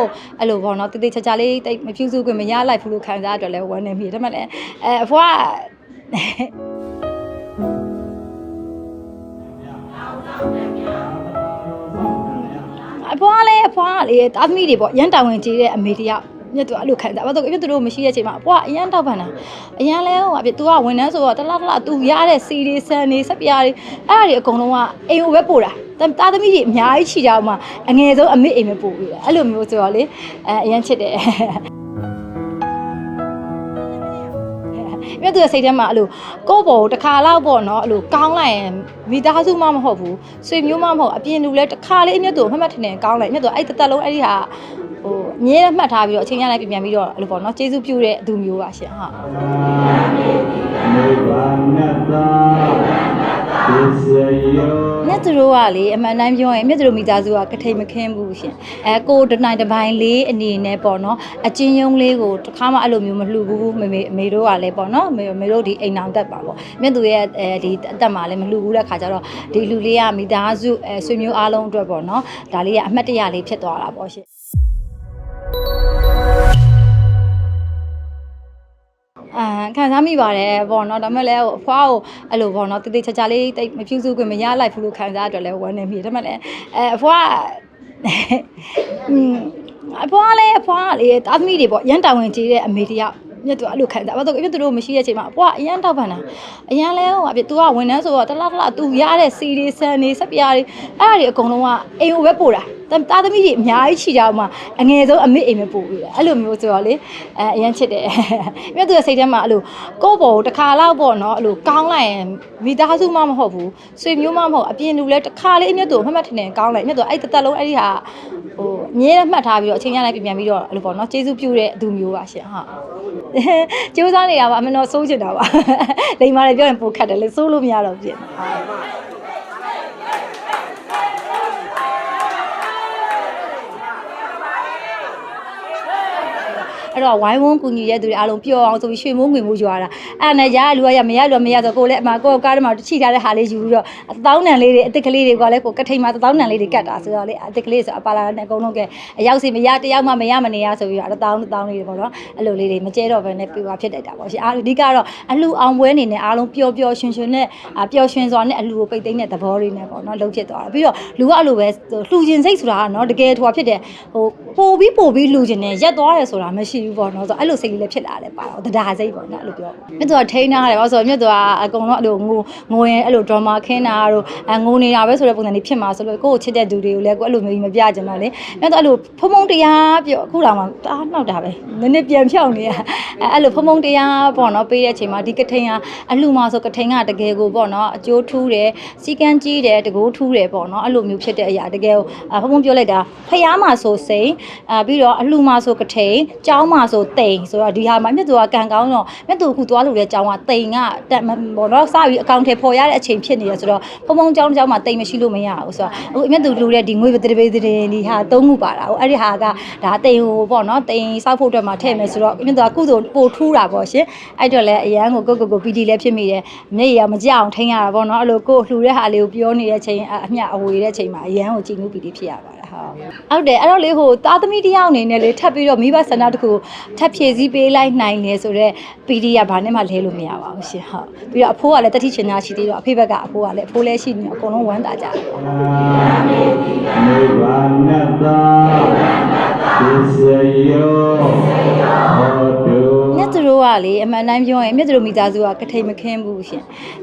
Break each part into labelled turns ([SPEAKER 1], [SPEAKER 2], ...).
[SPEAKER 1] ကိုအဲ့လိုပေါ့နော်တည်တည်ချာချာလေးတိတ်မဖြူစုခွင့်မရလိုက်ဘူးလို့ခံစားရတော့လဲဝမ်းနေမိတယ်ဒါမှလည်းအဲအဖွားအဖွားလည်းအဖွားကလေတာသမီတွေပေါ့ရန်တာဝန်ကြီးတဲ့အမေတယောက် မြတ်သူအဲ့လိုခံစားဘာလို့မြတ်သူတို့မရှိတဲ့အချိန်မှာအဖွားအရန်တောက်ပန်တာအရန်လဲဟိုအပြ तू ကဝန်ထမ်းဆိုတော့တလားတလား तू ရတဲ့စီတွေဆန်တွေစက်ပြားတွေအဲ့ဒါတွေအကုန်လုံးကအိမ်ကိုပဲပို့တာတာသမီတွေအများကြီးချီကြအောင်မှာအငယ်ဆုံးအမေအိမ်ပဲပို့ပြီးတယ်အဲ့လိုမျိုးဆိုတော့လေအဲအရန်ချစ်တယ်မြတ်သူရဲ့စိတ်ထဲမှာအဲ့လိုကိုယ့်ဘောကိုတစ်ခါလောက်ပေါ့နော်အဲ့လိုကောင်းလိုက်ရင်မိသားစုမှမဟုတ်ဘူးဆွေမျိုးမှမဟုတ်အပြင်လူလဲတစ်ခါလေးအမြတ်သူကိုမှတ်မှတ်ထင်ထင်ကောင်းလိုက်မြတ်သူအဲ့တစ်သက်လုံးအဲ့ဒီဟာ ဟိုအမြဲတမ်းမှတ်ထားပြီးတော့အချိန်ရလိုက်ပြန်ပြန်ပြီးတော့အဲ့လိုပေါ့နော်ကျေးဇူးပြုတဲ့သူမျိုးပါရှင်ဟုတ်
[SPEAKER 2] နိဗ္ဗာန်တ္တပစ္စယော
[SPEAKER 1] မြတ်သူတို့ကလေအမှန်တိုင်းပြောရင်မြတ်သူတို့မိသားစုကကထိန်မခင်းဘူးရှင်အဲကိုတနိုင်တစ်ပိုင်းလေးအနေနဲ့ပေါ့နော်အချင်းယုံလေးကိုတစ်ခါမှအဲ့လိုမျိုးမလှူဘူးမေမေအမေတို့ကလည်းပေါ့နော်မေမေတို့ဒီအိမ်အောင်တက်ပါပေါ့မြတ်သူရဲ့အဲဒီအသက်မှာလည်းမလှူဘူးတဲ့ခါကျတော့ဒီလူလေးကမိသားစုအဲဆွေမျိုးအားလုံးအတွက်ပေါ့နော်ဒါလေးကအမှတ်တရလေးဖြစ်သွားတာပေါ့ရှင် ခံစားမိပါတယ်ပေါ့နော်ဒါပေမဲ့လည်းဟိုအဖွားကိုအဲ့လိုပေါ့နော်တည်တည်ချာချာလေးတိတ်မဖြူစုခွင့်မရလိုက်ဘူးလို့ခံစားရတော့လဲဝမ်းနေမိတယ်ဒါပေမဲ့လည်းအဲအဖွားကอืมအဖွားလည်းအဖွားကလေတာသမီတွေပေါ့ရန်တာဝန်ကြီးတဲ့အမေတယောက် မြတ်သူအဲ့လိုခံစားဘာလို့မြတ်သူတို့မရှိတဲ့အချိန်မှာအဖွားအရန်တောက်ပန်တာအရန်လဲဟိုအပြ तू ကဝန်ထမ်းဆိုတော့တလားတလား तू ရတဲ့စီတွေဆန်တွေစက်ပြားတွေအဲ့ဒါတွေအကုန်လုံးကအိမ်ကိုပဲပို့တာတာသမီတွေအများကြီးချီကြအောင်မှာအငယ်ဆုံးအမေအိမ်ပဲပို့ပြီးတယ်အဲ့လိုမျိုးဆိုတော့လေအဲအရန်ချစ်တယ်မြတ်သူရဲ့စိတ်ထဲမှာအဲ့လိုကိုယ့်ဘောကိုတစ်ခါလောက်ပေါ့နော်အဲ့လိုကောင်းလိုက်ရင်မိသားစုမှမဟုတ်ဘူးဆွေမျိုးမှမဟုတ်အပြင်လူလဲတစ်ခါလေးအမြတ်သူကိုမှတ်မှတ်ထင်ထင်ကောင်းလိုက်မြတ်သူအဲ့တစ်သက်လုံးအဲ့ဒီဟာဟိုအမြဲတမ်းမှတ်ထားပြီးတော့အချိန်ရလိုက်ပြန်ပြန်ပြီးတော့အဲ့လိုပေါ့နော်ကျေးဇူးပြုတဲ့သူမျိုးပါရှင်ဟုတ် ကျိုးစားနေတာပါအမနော်စိုးချင်တာပါလိမ်မာတယ်ပြောရင်ပိုခတ်တယ်လေစိုးလို့မရတော့ပြင် အဲ့တော့ဝိုင်းဝန်းကူညီတဲ့သူတွေအားလုံးပျော်အောင်ဆိုပြီးရွှေမိုးငွေမိုးကြွားတာအဲ့ဒါနဲ့ရရလူကရမရလူကမရဆိုကိုယ်လည်းအမကိုယ်ကားထဲမှာချိထားတဲ့ဟာလေးယူပြီးတော့အသောင်းနံလေးတွေအစ်စ်ကလေးတွေကလည်းကိုကထိန်မှာသောင်းနံလေးတွေကတ်တာဆိုတော့လေအစ်စ်ကလေးဆိုအပါလာနဲ့အကုန်လုံးကအရောက်စီမရတယောက်မှမရမနေရဆိုပြီးတော့တောင်းတောင်းလေးတွေပေါ့နော်အဲ့လိုလေးတွေမကျဲတော့ဘဲနဲ့ပြွာဖြစ်တတ်တာပေါ့ရှင်အားအဓိကတော့အလှအောင်ပွဲနေနဲ့အားလုံးပျော်ပျော်ရွှင်ရွှင်နဲ့ပျော်ရွှင်စွာနဲ့အလှကိုပိတ်သိမ်းတဲ့သဘောလေးနဲ့ပေါ့နော်လုံးဖြစ်သွားတာပြီးတော့လူကအဲ့လိုပဲလှူခြင်းစိတ်ဆိုတာကနော်တကယ်ထွာဖြစ်တယ်ဟိုပို့ပြီးပို့ပြီးလှူခြင်းနဲ့ရက်သွားတယ်ဆိုတာမရှိဘူးပေါ့နော်ဆိုတော့အဲ့လိုစိတ်လေးလည်းဖြစ်လာတယ်ပါတော့တရားစိတ်ပေါ့နော်အဲ့လိုပြောမြတ်သူကထိန်းထားတယ်ပေါ့ဆိုတော့မြတ်သူကအကုန်လုံးအဲ့လိုငိုငိုရင်အဲ့လို drama ခင်းတာတို့အငိုနေတာပဲဆိုတဲ့ပုံစံလေးဖြစ်မှာဆိုလို့ကိုယ့်ကိုချစ်တဲ့သူတွေကိုလည်းကိုအဲ့လိုမျိုးကြီးမပြကြတော့လေမြတ်သူအဲ့လိုဖုံဖုံတရားပြောအခုတော့မှတားနှောက်တာပဲနည်းနည်းပြန်ဖြောင်းနေရအဲ့လိုဖုံဖုံတရားပေါ့နော်ပေးတဲ့အချိန်မှာဒီကထိန်ကအလှမှာဆိုကထိန်ကတကယ်ကိုပေါ့နော်အကျိုးထူးတယ်စီကန်းကြီးတယ်တကိုးထူးတယ်ပေါ့နော်အဲ့လိုမျိုးဖြစ်တဲ့အရာတကယ်ဖုံဖုံပြောလိုက်တာဖျားမှာဆိုစိန်အာပြီးတော့အလှမှာဆိုကထိန်ကြောင်းမှာဆိုတိန်ဆိုတော့ဒီဟာမှာမြတ်သူကကံကောင်းတော့မြတ်သူအခုသွားလို့တဲ့ကြောင်းကတိန်ကတက်ပေါ့နော်စပြီးအကောင့်ထဲပေါ်ရတဲ့အချိန်ဖြစ်နေတယ်ဆိုတော့ဖုံဖုံကြောင်းကြောင်းမှာတိန်မရှိလို့မရဘူးဆိုတော့အခုမြတ်သူလူတဲ့ဒီငွေပတိပိတိဒီဟာသုံးခုပါတာဟိုအဲ့ဒီဟာကဒါတိန်ဟိုပေါ့နော်တိန်စောက်ဖို့အတွက်မှာထည့်မယ်ဆိုတော့မြတ်သူကကုသိုလ်ပို့ထူးတာပေါ့ရှင်အဲ့တော့လည်းအရန်ကိုကိုကိုကိုပီတီလည်းဖြစ်မိတယ်မျက်ရည်မကြအောင်ထိန်းရတာပေါ့နော်အဲ့လိုကိုလှူတဲ့ဟာလေးကိုပြောနေတဲ့အချိန်အမျှအဝေတဲ့ချိန်မှာအရန်ကိုကြည်နူးပီတီဖြစ်ရပါတယ် ဟုတ်ဟုတ်တယ်အဲ့တော့လေဟိုသားသမီးတစ်ယောက်အနေနဲ့လေထပ်ပြီးတော့မိဘဆန္ဒတစ်ခုထပ်ဖြည့်စည်းပေးလိုက်နိုင်လေဆိုတော့ပီတီကဘာနဲ့မှလဲလို့မရပါဘူးရှင်ဟုတ်ပြီးတော့အဖိုးကလည်းတတိချင်ညာရှိသေးတော့အဖေဘက်ကအဖိုးကလည်းအဖိုးလည်းရှိနေတော့အကုန်လုံးဝမ်းသာကြတယ်
[SPEAKER 2] နိဗ္ဗာန်တ္တပစ္စယောဟောတု
[SPEAKER 1] မြတ်သူတို့က လေအမှန်တိုင်းပြောရင်မြတ်သူတို့မိသားစုကကထိန်မခင်းဘူးရှင်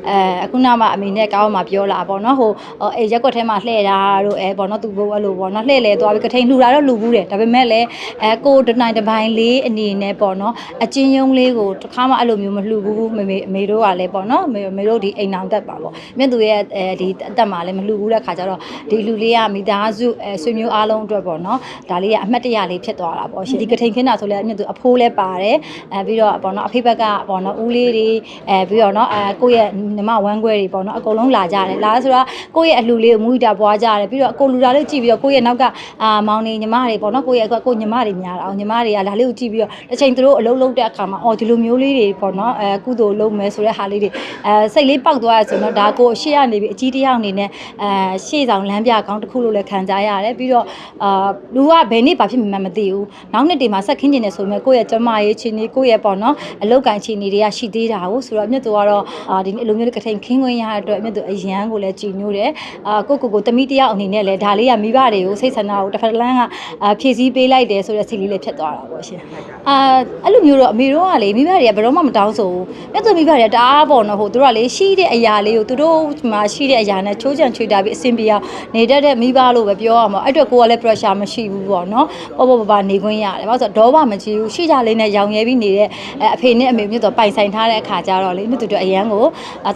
[SPEAKER 1] အဲအခုနောက်မှအမေနဲ့ကောင်းမှပြောလာပေါ့နော်ဟိုအဲရက်ကွက်ထဲမှာလှည့်တာတို့အဲပေါ့နော်သူဘိုးအဲ့လိုပေါ့နော်လှည့်လေသွားပြီးကထိန်လှူတာတော့လှူဘူးတယ်ဒါပေမဲ့လည်းအဲကိုတနိုင်တစ်ပိုင်းလေးအနေနဲ့ပေါ့နော်အချင်းယုံလေးကိုတစ်ခါမှအဲ့လိုမျိုးမလှူဘူးမေမေအမေတို့ကလည်းပေါ့နော်မေမေတို့ဒီအိမ်အောင်တက်ပါပေါ့မြတ်သူရဲ့အဲဒီအသက်မှာလည်းမလှူဘူးတဲ့ခါကျတော့ဒီလူလေးကမိသားစုအဲဆွေမျိုးအားလုံးအတွက်ပေါ့နော်ဒါလေးကအမှတ်တရလေးဖြစ်သွားတာပေါ့ရှင်ဒီကထိန်ခင်းတာဆိုလည်းမြတ်သူအဖိုးလည်းပါတယ်အဲပြီးတော့ပေါ့ပေါ့နော်အဖေဘက်ကပေါ့နော်ဦးလေးတွေအဲပြီးတော့နော်အဲကိုယ့်ရဲ့ညီမဝမ်းခွဲတွေပေါ့နော်အကုန်လုံးလာကြတယ်လာဆိုတော့ကိုယ့်ရဲ့အလှလေးကိုမူတာပွားကြတယ်ပြီးတော့ကိုလူတာလေးကြည့်ပြီးတော့ကိုယ့်ရဲ့နောက်ကအာမောင်နေညီမတွေပေါ့နော်ကိုယ့်ရဲ့အခုကိုညီမတွေများတာအောင်ညီမတွေကဒါလေးကိုကြည့်ပြီးတော့တစ်ချိန်သူတို့အလုံးလုံးတဲ့အခါမှာအော်ဒီလိုမျိုးလေးတွေပေါ့နော်အဲကုသိုလ်လုံးမယ်ဆိုတဲ့ဟာလေးတွေအဲစိတ်လေးပေါက်သွားရဆိုတော့ဒါကိုရှေ့ကနေပြီးအကြီးတစ်ယောက်အနေနဲ့အဲရှေ့ဆောင်လမ်းပြကောင်းတစ်ခုလို့လည်းခံစားရတယ်ပြီးတော့အာလူကဘယ်နေ့ဘာဖြစ်မှန်းမသိဘူးနောက်နှစ်တွေမှာဆက်ခင်းကျင်နေဆိုပေမဲ့ကိုယ့်ရဲ့ကျမရေးချင်းနေကိုယ့်ရဲ့ပေါ့နော်အလောက်ကန်ချင်းနေတွေကရှိသေးတာကိုဆိုတော့အမြတ်သူကတော့အာဒီနေ့အလိုမျိုးလေးကထိန်ခင်းခွင့်ရတဲ့အတွက်အမြတ်သူအရန်ကိုလည်းကြည်ညိုတယ်အာကိုကိုကိုတမိတယောက်အနေနဲ့လည်းဒါလေးကမိဘတွေကိုစိတ်ဆန္ဒကိုတစ်ဖက်တစ်လမ်းကအာဖြည့်ဆည်းပေးလိုက်တယ်ဆိုတဲ့စိတ်လေးလည်းဖြစ်သွားတာပေါ့ရှင်အာအဲ့လိုမျိုးတော့အမေတို့ကလေမိဘတွေကဘယ်တော့မှမတောင်းဆိုဘူးမြတ်သူမိဘတွေကတအားပေါ့နော်ဟိုသူတို့ကလေရှိတဲ့အရာလေးကိုသူတို့မှာရှိတဲ့အရာနဲ့ချိုးချံချွေတာပြီးအဆင်ပြေအောင်နေတတ်တဲ့မိဘလို့ပဲပြောရမှာအဲ့အတွက်ကိုကလည်း pressure မရှိဘူးပေါ့နော်ပေါ့ပေါ့ပါပါနေခွင့်ရတယ်ဘာလို့ဆိုတော့ဒေါဘမကြီးဘူးရှိကြလေးနဲ့ရောင်ရဲပြီးနေတဲ့အဲအဖေနဲ့အမေမြတ်တော့ပိုင်ဆိုင်ထားတဲ့အခါကျတော့လေမြတ်သူတို့အရန်ကို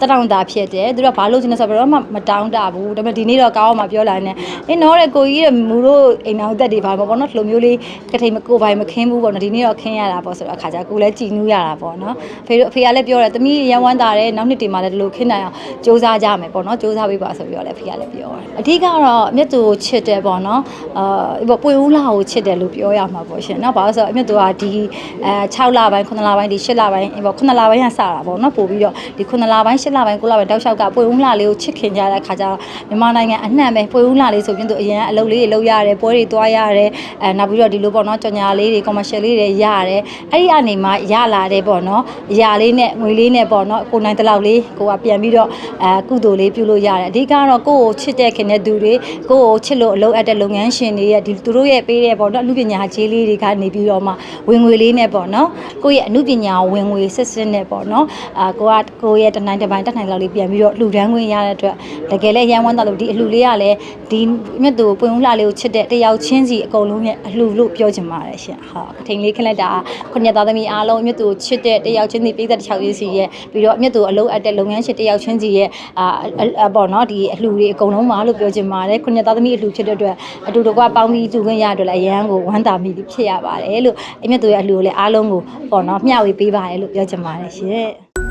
[SPEAKER 1] တတောင်တာဖြစ်တယ်သူတို့ကဘာလို့ချင်လဲဆိုတော့ဘယ်တော့မှမတောင်းတဘူးဒါပေမဲ့ဒီနေ့တော့ကောင်းအောင်မပြောလာနဲ့အင်းတော့တဲ့ကိုကြီးတဲ့မူတို့အိမ်အောင်တက်တွေပါပေါ့နော်ဒီလိုမျိုးလေးကထိန်မကိုပိုင်မခင်းဘူးပေါ့နော်ဒီနေ့တော့ခင်းရတာပေါ့ဆိုတော့အခါကျကိုလည်းကြည်နူးရတာပေါ့နော်အဖေတို့အဖေကလည်းပြောတယ်သမီးရန်ဝမ်းတာတယ်နောက်နှစ်တည်းမှလည်းဒီလိုခင်းနိုင်အောင်စူးစမ်းကြမယ်ပေါ့နော်စူးစမ်းပေးပါဆိုပြီးတော့လည်းအဖေကလည်းပြောတယ်အဓိကတော့မြတ်သူကိုချစ်တယ်ပေါ့နော်အာပေါ့ပွေဦးလာကိုချစ်တယ်လို့ပြောရမှာပေါ့ရှင်နော်ဘာလို့ဆိုတော့အမြတ်သူကဒီအဲ6လပိုင်း9လပိုင်းဒီ10လပိုင်းပေါ့9လပိုင်းကစတာပေါ့နော်ပို့ပြီးတော့ဒီ9လပိုင်း10လပိုင်း9လပိုင်းတောက်လျှောက်ကပွေဦးလာလေးကိုချစ်ခင်ကြတဲ့အခါကျတော့မြန်မာနိုင်ငံအနှံ့ပဲပွေဦးလာလေးဆိုပြီးတော့အရင်အလုပ်လေးတွေလုပ်ရတယ်ပွဲတွေသွားရတယ်အဲနောက်ပြီးတော့ဒီလိုပေါ့နော်ကြော်ညာလေးတွေ commercial လေးတွေရတယ်အဲ့ဒီအနေမှာရလာတဲ့ပေါ့နော်အရာလေးနဲ့ငွေလေးနဲ့ပေါ့နော်ကိုနိုင်တလောက်လေးကိုကပြန်ပြီးတော့အဲကုသိုလ်လေးပြုလို့ရတယ်အဓိကတော့ကိုယ့်ကိုချစ်တဲ့ခင်တဲ့သူတွေကိုယ့်ကိုချစ်လို့အလုပ်အပ်တဲ့လုပ်ငန်းရှင်တွေရဲ့ဒီသူတို့ရဲ့ပေးတဲ့ပေါ့နော်အမှုပညာခြေလေးတွေကနေပြီးတော့မှဝင်ငွေလေးနဲ့ပေါ့နော်ကိုယ့်ရဲ့အမှုပညာဝင်ငွေစစ်စစ်နဲ့ပေါ့နော်အာကိုကကိုယ့်ရဲ့တနိုင်တစ်ပိုင်းတစ်နိုင်လောက်လေးပြန်ပြီးတော့လှူဒန်းခွင့်ရတဲ့အတွက်တကယ်လည်းရန်ဝမ်းတော့လို့ဒီအလှူလေးကလည်းဒီမြတ်သူပွင့်ဦးလှလေးကိုချစ်တဲ့တယောက်ချင်းစီအကုန်လုံးရဲ့အလှူလို့ပြောချင်ပါတယ်ရှင်ဟုတ်အထိန်လေးခလိုက်တာခုနှစ်သားသမီးအားလုံးမြတ်သူချစ်တဲ့တယောက်ချင်းစီပြည်သက်တစ်ယောက်ချင်းစီရဲ့ပြီးတော့မြတ်သူအလုပ်အပ်တဲ့လုပ်ငန်းရှင်တယောက်ချင်းစီရဲ့အာပေါ့နော်ဒီအလှူတွေအကုန်လုံးပါလို့ပြောချင်ပါတယ်ခုနှစ်သားသမီးအလှူဖြစ်တဲ့အတွက်အတူတကွပေါင်းပြီးတူခွင့်ရတဲ့လည်းအရန်ကိုဝမ်းသာမိဖြစ်ရပါတယ်လို့အမြတ်သူရဲ့အလှူကိုလည်းအားလုံးကိုပေါ့နော်မျှဝေပေးပါတယ်လို့ပြောချင်ပါတယ်ရှင်